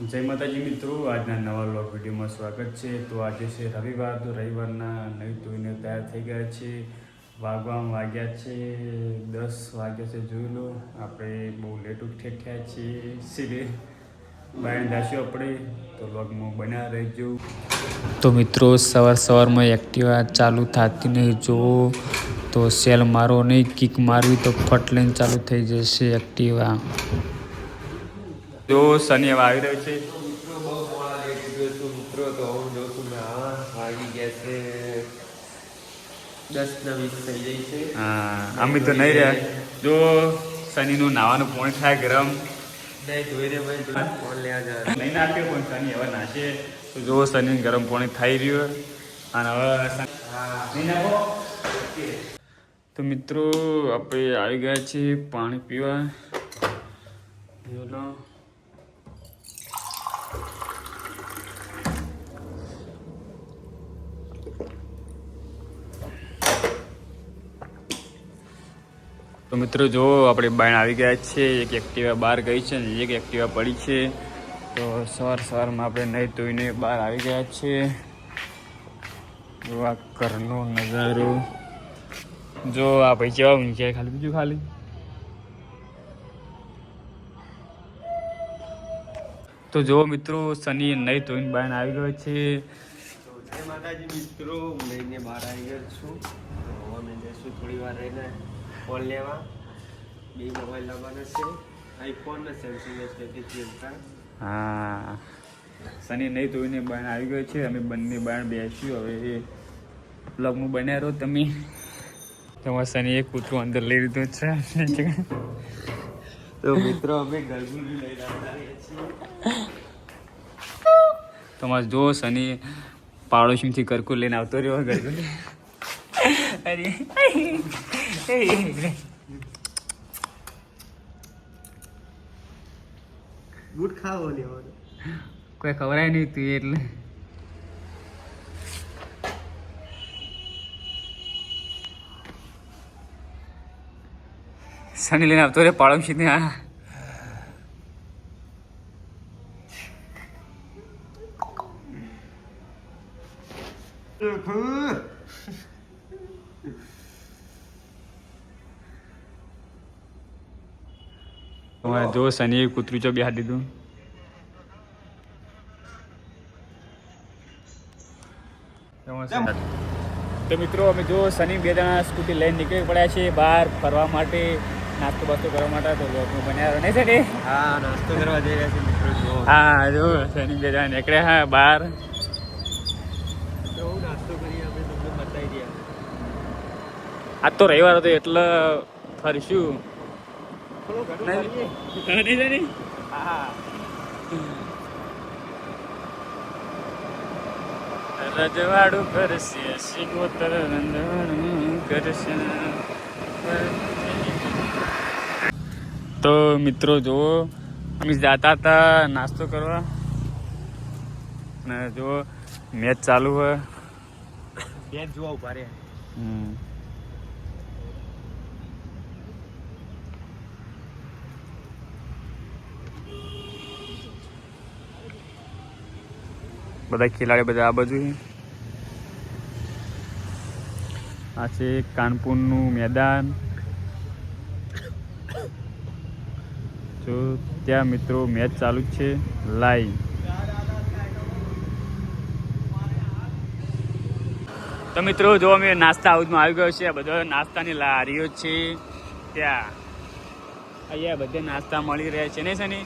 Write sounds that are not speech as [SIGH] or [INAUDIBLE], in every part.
જય માતાજી મિત્રો, આજના નવા લોક વિડીયોમાં સ્વાગત છે. તો આજે છે રવિવાર, તો રવિવારના નહીં ધોઈને તૈયાર થઈ ગયા છે. વાગવામાં વાગ્યા છે, દસ વાગ્યા છે જોઈ લો. આપણે બહુ લેટ ઉઠ્યા થયા છીએ સીધે. બહાર જશું આપણે, તો લોગમાં બન્યા રહેજો. તો મિત્રો, સવાર સવારમાં એક્ટિવા ચાલુ થતી નહીં, જો તો સેલ મારો નહીં કિક મારવી તો ફટ લઈને ચાલુ થઈ જશે એક્ટિવા જો શનિ હવે આવી રહ્યો છે. મિત્રો તો હું જોઉં છું વાગી ગયા છે દસ ને વીસ થઈ જાય છે હા અમે તો નહીં રહ્યા. જો શનિનું નાવાનું પોઈન્ટ થાય ગરમ. નહીં ધોઈને ભાઈ ફોન નહીં નાખ્યો પણ શનિ હવે નાશે. તો જો શનિ ગરમ પાણી થઈ રહ્યું અને હવે તો મિત્રો, આપણે આવી ગયા છીએ પાણી પીવા. તો મિત્રો જો આપણે બાયણ આવી ગયા છે, એક એક્ટિવા બહાર ગઈ છે ને એક એક્ટિવા પડી છે. તો સવાર સવારમાં આપણે નહીં ધોઈને બહાર આવી ગયા છે. જો આ ઘરનો નજારો. જો આ ભાઈ કેવા ઊંઘ્યા ખાલી, બીજું ખાલી. તો જો મિત્રો, શનિ નહીં ધોઈને બાયણ આવી ગયો છે. માતાજી મિત્રો લઈને બહાર આવી ગયો છું. અમે જઈશું થોડી વાર રહીને. ફોન લેવા. બે મોબાઈલ લાવવાનો છે. આઈફોન ને સેમસંગ એસ ટ્વેન્ટી હા. શનિ નહીં ધોઈને બહાર આવી ગયો છે. અમે બંને બહાર બેસ્યું. હવે એ બ્લોગમાં બન્યા રહો તમે. તમારા સની એક કૂતરું અંદર લઈ લીધું છે. તો મિત્રો અમે ગરબુલી લઈ રહ્યા છીએ. તમારે જો શનિ પાડોશીથી કરકુર લઈને આવતો રહ્યો ગરગુલી અરે. બૂટ ખાવો કોઈ ખવરાય નહીં તું એટલે. સની લઈને આવતો રે પાડોશી ને હા તમારે જો શનિ કૂતરું ચો બેહાડી દીધું. તો મિત્રો અમે જો શનિ બે જણા સ્કૂટી લઈને નીકળી પડ્યા છે બહાર ફરવા માટે નાસ્તો બાસ્તો કરવા માટે તો લોકનું બન્યા રહે છે ને હા નાસ્તો કરવા જઈ રહ્યા છે મિત્રો જો. હા જો શનિ બે જણા નીકળ્યા હા બહાર. નાસ્તો કરી અમે તમને બતાવી દઈએ. આજ તો રવિવાર હતો એટલે ફરશું. નહીં. નહીં હા રજવાડું કરશે શિકોતર રંધણું કરશે તો મિત્રો જુઓ અમે જતા હતા નાસ્તો કરવા ને જુઓ મેચ ચાલુ હોય મેચ જોવા ઊભા રહ્યા હમ. બધા ખેલાડી બધા આ બાજુ. આ છે કાનપુરનું મેદાન. જો ત્યાં મિત્રો મેચ ચાલુ જ છે લાઈવ. તો મિત્રો જો અમે નાસ્તા હાઉસમાં આવી ગયો છે બધો નાસ્તાની લારીઓ છે ત્યાં. અહીંયા બધે નાસ્તા મળી રહ્યા છે ને સની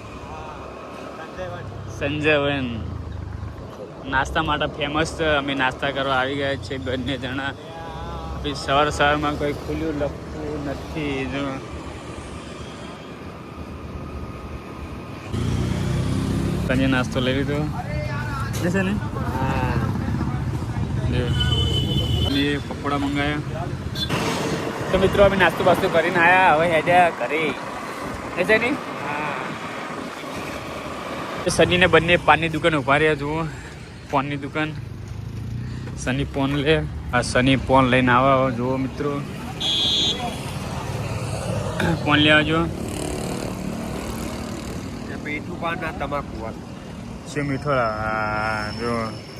સંજયવન. નાસ્તા માટે ફેમસ અમે નાસ્તા કરવા આવી ગયા છે બંને જણા. પછી સવાર સવારમાં કોઈ ખુલ્લું લખતું નથી. સાંજે નાસ્તો લઈ લીધો. જશે ને? હા. પકોડા મંગાયા તો મિત્રો અમે નાસ્તો બાસ્તો કરીને આવ્યા હવે હેડ્યા કરી છે ને? સનીને બંને પાનની દુકાન ઊભા રહ્યા જુઓ. પોનની દુકાન. સની પોન લે. આ સની પોન લઈને આવા જુઓ મિત્રો. ફોન લેવા જો મીઠું પાન ના તમાકુ શિવ મીઠોળા હા જો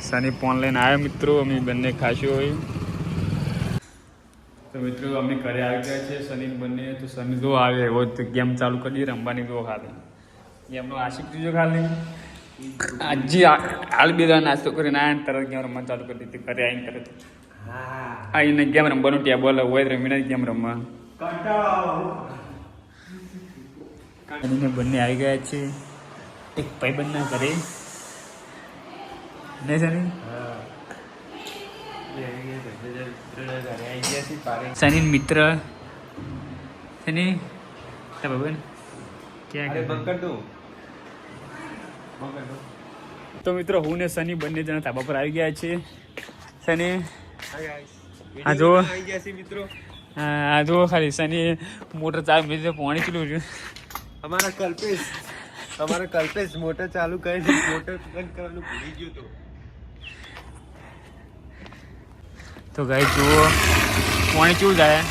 સની ફોન લઈને આવ્યો મિત્રો. અમે બંને ખાશું હોય. તો મિત્રો અમે ઘરે આવી ગયા છે સની બંને. તો સની જો આવે એવો ગેમ ચાલુ કરી દઈએ રમવાની બહુ ખાલી ગેમનો આશિક જોજો ખાલી. આજે હાલ બીજા નાસ્તો કરીને ને તરત ગેમ રમવાનું ચાલુ કરી દીધી ઘરે આવીને તરત હા આવીને ગેમ રમવાનું ટેબલ હોય તો રમીને ગેમ રમવા કંટાળો અને બંને આવી ગયા છે એક ભાઈબંધના ઘરે નહીં સની સની મિત્ર સની તા ભાઈબંધ ક્યાં ગયા? બંધ કર દો બંધ કર દો તો મિત્રો હું ને સની બંને જણા ધાબા પર આવી ગયા છે સની હા જુઓ. આવી ગયા છે મિત્રો. હા આ જુઓ ખાલી સની મોટર ચાલુ મેં પાણી ચીલું છું અમારા કલ્પેશ અમારા કલ્પેશ મોટર ચાલુ કરી મોટર બંધ કરવાનું ભૂલી ગયું તો. તો ગાઈ જુઓ પાણી ચીવું જાય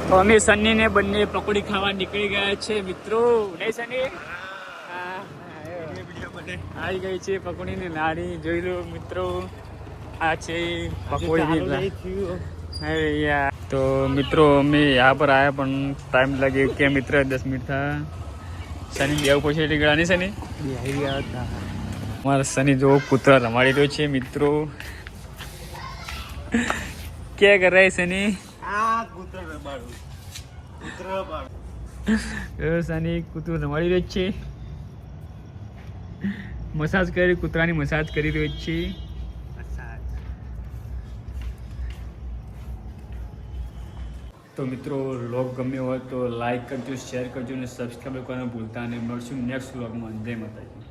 તો અમે સન્ની ને બંને પકોડી ખાવા નીકળી ગયા છે મિત્રો. નહીં સન્ની? આવી ગઈ છે પકોડી ની લારી. જોઈ લો મિત્રો. આ છે પકોડી તો મિત્રો અમે યા પર આવ્યા પણ ટાઈમ લાગ્યો કે મિત્ર દસ મિનિટ થા સની બે ઉપર એટલે ગયા નહીં સની અમારા સની જો કૂતરા રમાડી રહ્યો છે મિત્રો. [LAUGHS] ક્યાં કરાય સની વ્યવસ્થાની રમાડી. રહ્યો છે. મસાજ કરી કૂતરાની મસાજ કરી રહ્યો છે. તો મિત્રો લોક ગમ્યો હોય તો લાઈક કરજો શેર કરજો અને સબસ્ક્રાઈબ કરવાનું ભૂલતા અને મળશું નેક્સ્ટ વ્લોગમાં જય માતાજી.